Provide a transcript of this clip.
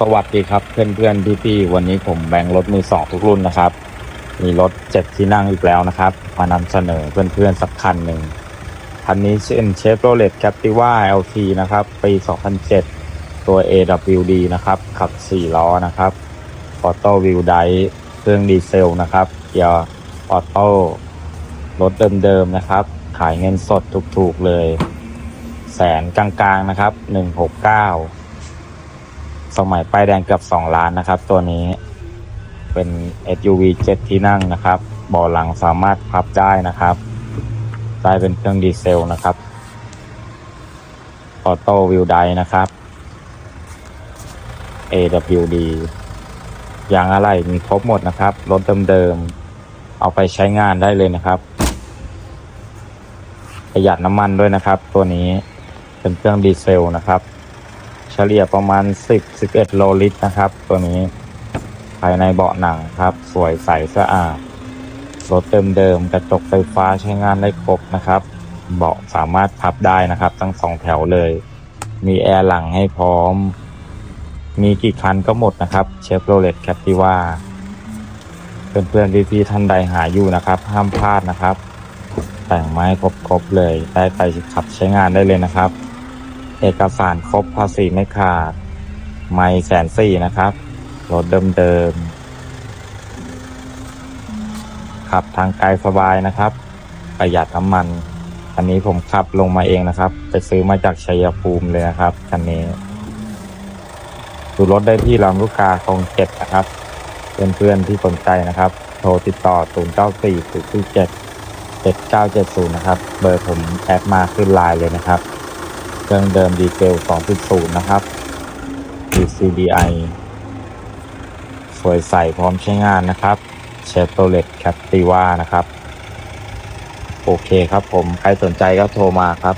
สวัสดีครับเพื่อนเพื่อนพี่พี่ๆวันนี้ผมแบ่งรถมือสองทุกรุ่นนะครับ มีรถเจ็ดที่นั่งอีกแล้วนะครับ มานำเสนอเพื่อนเพื่อนๆสักคันหนึ่งคันนี้เป็นเชฟโรเลตแคปติว่า LT นะครับปี 2007 ตัว AWD นะครับ ขับ 4 ล้อนะครับออโต้วิวไดเครื่องดีเซลนะครับเกียร์ออโต้รถเดิมๆนะครับ ขายเงินสดถูกๆเลย แสนกลางๆนะครับ 169 สมัยป้ายแดงเกือบ2ล้านนะครับ ตัวนี้เป็น SUV 7 ที่นั่งนะครับเบาะหลังสามารถพับได้นะครับได้เป็นเครื่องดีเซลนะครับออโต้วิวไดนะครับ AWD ยางอะไรมีครบหมดนะครับ รถเดิมๆเอาไปใช้งานได้เลยนะครับ ประหยัดน้ำมันด้วยนะครับ ตัวนี้เป็นเครื่องดีเซลนะครับ เฉลี่ยประมาณ 10-11 โลลิตรนะครับ ตัวนี้ภายในเบาะหนังครับ สวยใสสะอาดรถเดิมๆกระจกไฟฟ้าใช้งานได้ครบนะครับ เบาะสามารถพับได้นะครับ ทั้งสองแถวเลย มีแอร์หลังให้พร้อม มีกี่คันก็หมดนะครับเชฟโรเลตแคปติว่าเพื่อนๆพี่ๆท่านใดหาอยู่นะครับ ห้ามพลาดนะครับ แต่งไม้ครบๆเลย ได้ไปขับใช้งานได้เลยนะครับ เอกสารครบภาษีไม่ขาด ไม่แสนสี่นะครับ รถเดิมๆ ขับทางไกลสบายนะครับ ประหยัดน้ำมัน อันนี้ผมขับลงมาเองนะครับ ไปซื้อมาจากชัยภูมิเลยนะครับคันนี้ดูรถได้ที่ลำลูกกาคลองเจ็ดนะครับ เพื่อนๆที่สนใจนะครับ โทรติดต่อ 0 9 4 0 7 7970 นะครับ เบอร์ผมแอดมาขึ้นไลน์เลยนะครับ เครื่องเดิมดีเซล 2.0 นะครับ DCDI สวยใสพร้อมใช้งานนะครับเชฟโรเลตแคปติว่านะครับ โอเคครับผม ใครสนใจก็โทรมาครับ